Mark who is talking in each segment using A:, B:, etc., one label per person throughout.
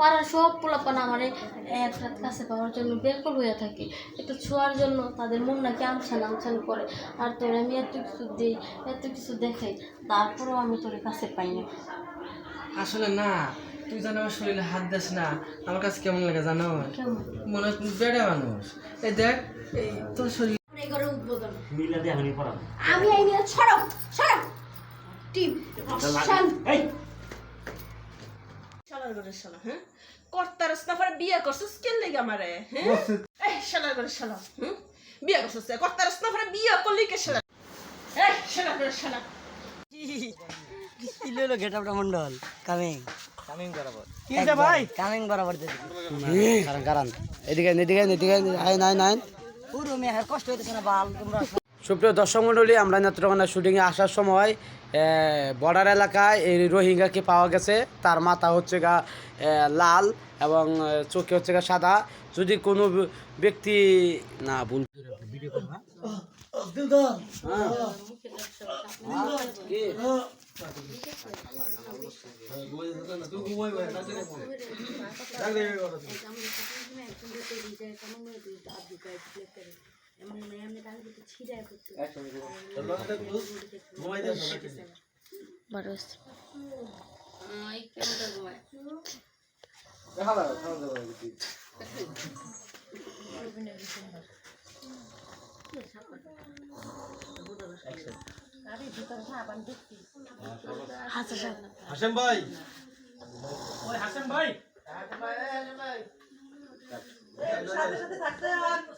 A: পাড়ার সব পোলাপান আমার এক রাত কাছে পাওয়ার জন্য বেকল হয়ে থাকে। একটু ছোঁয়ার জন্য তাদের মন নাকি আমছান আমছান করে। আর তোর আমি এত কিছু দিই এত কিছু দেখাই তারপরেও আমি তোর কাছে পাই না।
B: আসলে না তুই জানো আমার শরীরে হাত দিস না। আমার কাছে কেমন লাগে জানো?
A: কেমন?
B: মনে হয় বেড়ে মানুষ। এই দেখ এই তোর শরীর
A: উদ্বোধন।
C: আমি পড়াবো।
A: আমি এই নিয়ে ছড়াও ছড়াও টিম শান্ত।
C: এই!
D: শালার ঘরে শালা হ্যাঁ? কর্তার স্নাফারে বিয়ে করছিস কেন লেগে আমারে হ্যাঁ? এই শালার ঘরে শালা হুম? বিয়ে করছিস কর্তার স্নাফারে বিয়ে করলি কে শালা এই শালার ঘরে শালা
E: ইলো ইলো গেটআপটা মন্ডল? কামিং
B: কি রে ভাই?
E: কামিং বরাবর দিদি
F: কারণ কারণ। এদিকে এদিকে এদিকে আইন আইন আইন
E: পুরো মেয়ের কষ্ট হইতেছে না বাল তোমরা
F: সুপ্রিয় দর্শক মণ্ডলী আমরা নেত্রকোনা শুটিংয়ে আসার সময় বর্ডার এলাকায় এই রোহিঙ্গাকে পাওয়া গেছে। তার মাথা হচ্ছে গা লাল এবং চোখে হচ্ছে গা সাদা। যদি কোনো ব্যক্তি না ভুল
A: এই কেমনটা ঘুমায়?
C: হাসেম ভাই
A: সামনে সামনে বগলে আই আবেরা দুর্মারে
C: সবাই কো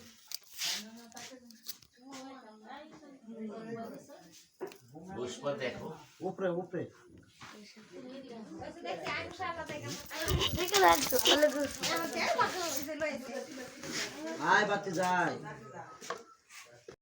F: লাগটা উপরে উপরে। উপরে আয় বাতি যায়